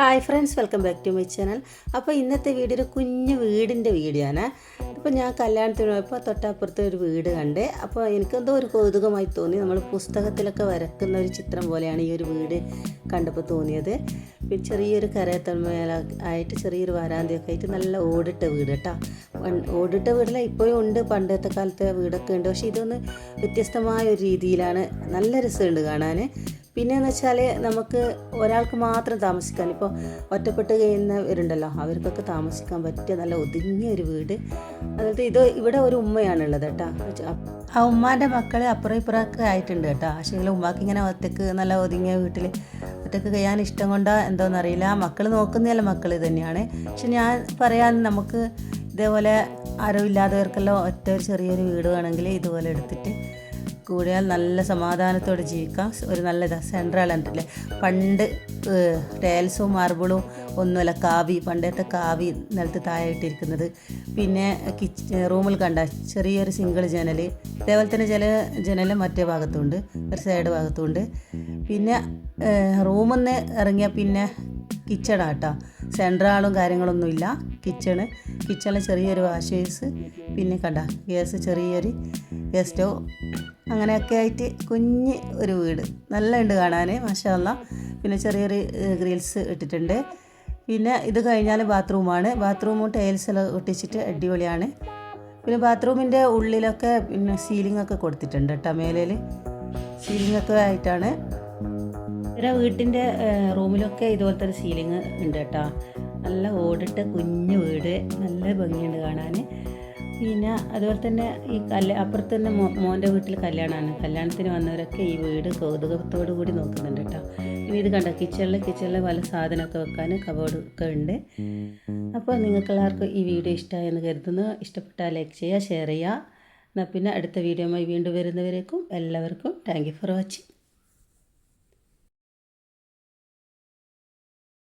Hi friends welcome back to my channel അപ്പോൾ ഇന്നത്തെ video ഒരു കുഞ്ഞു വീടിന്റെ വീഡിയോ ആണ്. അപ്പോൾ ഞാൻ കല്യാണത്തിന് പോയപ്പോൾ തൊട്ടപ്പുറത്ത് ഒരു വീട് കണ്ടേ അപ്പോൾ എനിക്കെന്തോ ഒരു കൗതുകമായി തോന്നി. നമ്മൾ പുസ്തകത്തിലൊക്കെ വരക്കുന്ന ഒരു ചിത്രം പോലെയാണ് ഈ ഒരു വീട് കണ്ടപ്പോൾ തോന്നിയത്. പിന്നെ ചെറിയൊരു കരയത്തന്മേല ആയിട്ട് ചെറിയൊരു വരാന്തയൊക്കെ ആയിട്ട് നല്ല ഓടിട്ട വീട് കേട്ടോ ഓടിട്ട വീടില്ല ഇപ്പോഴും ഉണ്ട്. പണ്ടത്തെ കാലത്തെ വീടൊക്കെ ഉണ്ട്. പക്ഷേ ഇതൊന്ന് വ്യത്യസ്തമായ ഒരു രീതിയിലാണ്. നല്ല രസമുണ്ട് കാണാൻ പിന്നെയെന്ന് വെച്ചാൽ നമുക്ക് ഒരാൾക്ക് മാത്രം താമസിക്കാൻ ഇപ്പോൾ ഒറ്റപ്പെട്ട് കഴിയുന്നവരുണ്ടല്ലോ അവർക്കൊക്കെ താമസിക്കാൻ പറ്റിയ നല്ല ഒതുങ്ങിയ ഒരു വീട്. അതായത് ഇത് ഇവിടെ ഒരു ഉമ്മയാണുള്ളത് കേട്ടോ. ആ ഉമ്മാന്റെ മക്കൾ അപ്പുറം ഇപ്പുറമൊക്കെ ആയിട്ടുണ്ട് കേട്ടോ. പക്ഷേ ഉമ്മാക്ക് ഇങ്ങനെ ഒറ്റയ്ക്ക് നല്ല ഒതുങ്ങിയ വീട്ടിൽ ഒറ്റയ്ക്ക് കഴിയാൻ ഇഷ്ടം കൊണ്ടോ എന്തോന്നറിയില്ല മക്കൾ നോക്കുന്നതല്ല മക്കൾ തന്നെയാണ്. പക്ഷെ ഞാൻ പറയാൻ നമുക്ക് ഇതേപോലെ ആരും ഇല്ലാത്തവർക്കെല്ലാം ഒറ്റ ഒരു ചെറിയൊരു വീട് വേണമെങ്കിൽ ഇതുപോലെ എടുത്തിട്ട് കൂടിയാൽ നല്ല സമാധാനത്തോടെ ജീവിക്കാം. ഒരു നല്ല സെൻട്രൽ ഉണ്ടല്ലേ പണ്ട് ടേൽസും മാർബിളും ഒന്നുമല്ല കാവി പണ്ടത്തെ കാവി നിലത്ത് താഴെയിട്ടിരിക്കുന്നത്. പിന്നെ കിച്ച് റൂമിൽ കണ്ട ചെറിയൊരു സിംഗിൾ ജനൽ ഇതേപോലെ തന്നെ ചില ജനൽ മറ്റേ ഭാഗത്തുണ്ട് ഒരു സൈഡ് ഭാഗത്തുണ്ട്. പിന്നെ റൂമിൽ നിന്ന് ഇറങ്ങിയാൽ പിന്നെ കിച്ചണാ കേട്ടോ സെൻട്രാളും കാര്യങ്ങളൊന്നുമില്ല കിച്ചണ് കിച്ചണിൽ ചെറിയൊരു വാഷ് പിന്നെ കണ്ട ഗ്യാസ് ചെറിയൊരു ഗ്യാസ് അങ്ങനെയൊക്കെ ആയിട്ട് കുഞ്ഞ് ഒരു വീട്. നല്ല ഉണ്ട് കാണാൻ മാഷാല്ല പിന്നെ ചെറിയൊരു ഗ്രീൽസ് ഇട്ടിട്ടുണ്ട്. പിന്നെ ഇത് കഴിഞ്ഞാൽ ബാത്റൂമാണ്. ബാത്റൂമും ടൈൽസ് എല്ലാം ഒട്ടിച്ചിട്ട് അടിപൊളിയാണ്. പിന്നെ ബാത്റൂമിന്റെ ഉള്ളിലൊക്കെ പിന്നെ സീലിംഗ് ഒക്കെ കൊടുത്തിട്ടുണ്ട് കേട്ടോ മേലയിൽ സീലിംഗ് ഒക്കെ ആയിട്ടാണ്. ഇവരെ വീട്ടിന്റെ റൂമിലൊക്കെ ഇതുപോലത്തെ ഒരു സീലിംഗ് ഉണ്ട് കേട്ടോ. നല്ല ഓടിട്ട കുഞ്ഞു വീട്. നല്ല ഭംഗിയുണ്ട് കാണാൻ പിന്നെ അതുപോലെ തന്നെ ഈ കല്യാ അപ്പുറത്ത് തന്നെ മോന്റെ വീട്ടിൽ കല്യാണമാണ്. കല്യാണത്തിന് വന്നവരൊക്കെ ഈ വീട് കൗതുകത്തോടു കൂടി നോക്കുന്നുണ്ട് കേട്ടോ. ഇത് കണ്ട? കിച്ചണിൽ കിച്ചണിൽ പല സാധനമൊക്കെ വെക്കാൻ കബോർഡ് ഒക്കെ ഉണ്ട്. അപ്പോൾ നിങ്ങൾക്ക് എല്ലാവർക്കും ഈ വീഡിയോ ഇഷ്ടമായെന്ന് കരുതുന്നു. ഇഷ്ടപ്പെട്ടാൽ ലൈക്ക് ചെയ്യുക ഷെയർ ചെയ്യുക. എന്നാൽ പിന്നെ അടുത്ത വീഡിയോയുമായി വീണ്ടും വരുന്നവരേക്കും എല്ലാവർക്കും താങ്ക് ഫോർ വാച്ചിങ്